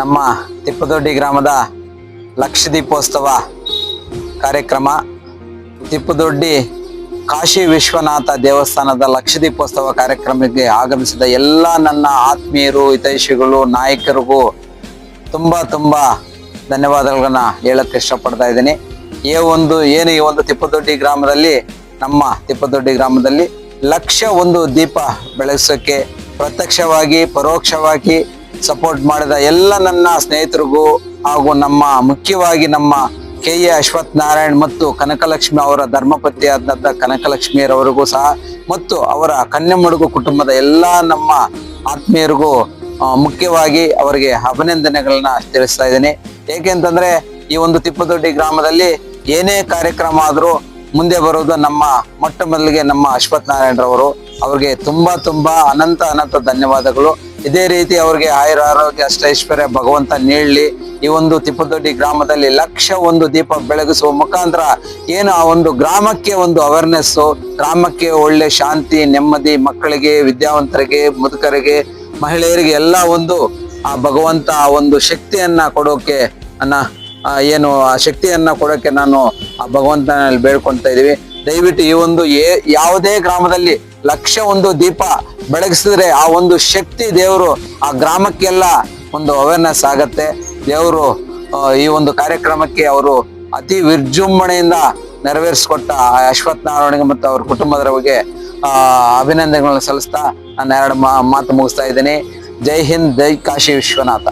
ನಮ್ಮ ತಿಪ್ಪದೊಡ್ಡಿ ಗ್ರಾಮದ ಲಕ್ಷ ದೀಪೋತ್ಸವ ಕಾರ್ಯಕ್ರಮ. ತಿಪ್ಪದೊಡ್ಡಿ ಕಾಶಿ ವಿಶ್ವನಾಥ ದೇವಸ್ಥಾನದ ಲಕ್ಷ ದೀಪೋತ್ಸವ ಕಾರ್ಯಕ್ರಮಕ್ಕೆ ಆಗಮಿಸಿದ ಎಲ್ಲ ನನ್ನ ಆತ್ಮೀಯರು, ಹಿತೈಷಿಗಳು, ನಾಯಕರಿಗೂ ತುಂಬ ತುಂಬ ಧನ್ಯವಾದಗಳನ್ನ ಹೇಳಕ್ಕೆ ಇಷ್ಟಪಡ್ತಾ ಇದ್ದೀನಿ. ಈ ಒಂದು, ಏನು ಈ ಒಂದು ತಿಪ್ಪದೊಡ್ಡಿ ಗ್ರಾಮದಲ್ಲಿ, ನಮ್ಮ ತಿಪ್ಪದೊಡ್ಡಿ ಗ್ರಾಮದಲ್ಲಿ ಲಕ್ಷ ಒಂದು ದೀಪ ಬೆಳೆಸೋಕ್ಕೆ ಪ್ರತ್ಯಕ್ಷವಾಗಿ, ಪರೋಕ್ಷವಾಗಿ ಸಪೋರ್ಟ್ ಮಾಡಿದ ಎಲ್ಲ ನನ್ನ ಸ್ನೇಹಿತರಿಗೂ ಹಾಗೂ ನಮ್ಮ ಮುಖ್ಯವಾಗಿ ನಮ್ಮ ಕೆ ಎ ಅಶ್ವಥ್ ನಾರಾಯಣ್ ಮತ್ತು ಕನಕಲಕ್ಷ್ಮಿ ಅವರ ಧರ್ಮಪತಿಯಾದಂಥ ಕನಕಲಕ್ಷ್ಮಿಯರವರಿಗೂ ಸಹ ಮತ್ತು ಅವರ ಕನ್ಯಮಡುಗು ಕುಟುಂಬದ ಎಲ್ಲ ನಮ್ಮ ಆತ್ಮೀಯರಿಗೂ ಮುಖ್ಯವಾಗಿ ಅವರಿಗೆ ಅಭಿನಂದನೆಗಳನ್ನ ತಿಳಿಸ್ತಾ ಇದ್ದೀನಿ. ಏಕೆಂತಂದ್ರೆ ಈ ಒಂದು ತಿಪ್ಪದೊಡ್ಡಿ ಗ್ರಾಮದಲ್ಲಿ ಏನೇ ಕಾರ್ಯಕ್ರಮ ಆದರೂ ಮುಂದೆ ಬರೋದು ನಮ್ಮ ಮೊಟ್ಟ ಮೊದಲಿಗೆ ನಮ್ಮ ಅಶ್ವಥ್ ನಾರಾಯಣರವರು. ಅವ್ರಿಗೆ ತುಂಬಾ ತುಂಬಾ ಅನಂತ ಅನಂತ ಧನ್ಯವಾದಗಳು. ಇದೇ ರೀತಿ ಅವ್ರಿಗೆ ಆಯುರ ಆರೋಗ್ಯ, ಅಷ್ಟೈಶ್ವರ್ಯ, ಭಗವಂತ ನೀಡಲಿ ಈ ಒಂದು ತಿಪ್ಪದೊಡ್ಡಿ ಗ್ರಾಮದಲ್ಲಿ ಲಕ್ಷ ಒಂದು ದೀಪ ಬೆಳಗಿಸುವ ಮುಖಾಂತರ ಏನು ಆ ಒಂದು ಗ್ರಾಮಕ್ಕೆ ಒಂದು ಅವೇರ್ನೆಸ್ಸು ಗ್ರಾಮಕ್ಕೆ ಒಳ್ಳೆ ಶಾಂತಿ, ನೆಮ್ಮದಿ, ಮಕ್ಕಳಿಗೆ, ವಿದ್ಯಾವಂತರಿಗೆ, ಮುದುಕರಿಗೆ, ಮಹಿಳೆಯರಿಗೆ ಎಲ್ಲ ಒಂದು ಆ ಭಗವಂತ ಒಂದು ಶಕ್ತಿಯನ್ನ ಕೊಡೋಕೆ ಅನ್ನ ಏನು ಆ ಶಕ್ತಿಯನ್ನ ಕೊಡೋಕೆ ನಾನು ಆ ಭಗವಂತನಲ್ಲಿ ಬೇಡ್ಕೊಳ್ತಾ ಇದೀವಿ. ದಯವಿಟ್ಟು ಈ ಒಂದು ಯಾವುದೇ ಗ್ರಾಮದಲ್ಲಿ ಲಕ್ಷ ಒಂದು ದೀಪ ಬೆಳಗಿಸಿದ್ರೆ ಆ ಒಂದು ಶಕ್ತಿ ದೇವರು ಆ ಗ್ರಾಮಕ್ಕೆಲ್ಲ ಒಂದು ಅವೇರ್ನೆಸ್ ಆಗತ್ತೆ. ದೇವರು ಈ ಒಂದು ಕಾರ್ಯಕ್ರಮಕ್ಕೆ ಅವರು ಅತಿ ವಿಜೃಂಭಣೆಯಿಂದ ನೆರವೇರಿಸಿಕೊಟ್ಟ ಆ ಅಶ್ವಥ್ ನಾರಾಯಣ ಮತ್ತು ಅವ್ರ ಕುಟುಂಬದವರಿಗೆ ಬಗ್ಗೆ ಅಭಿನಂದನೆಗಳನ್ನು ಸಲ್ಲಿಸ್ತಾ ನಾನು ಎರಡು ಮಾತು ಮುಗಿಸ್ತಾ ಇದ್ದೀನಿ. ಜೈ ಹಿಂದ್, ಜೈ ಕಾಶಿ ವಿಶ್ವನಾಥ.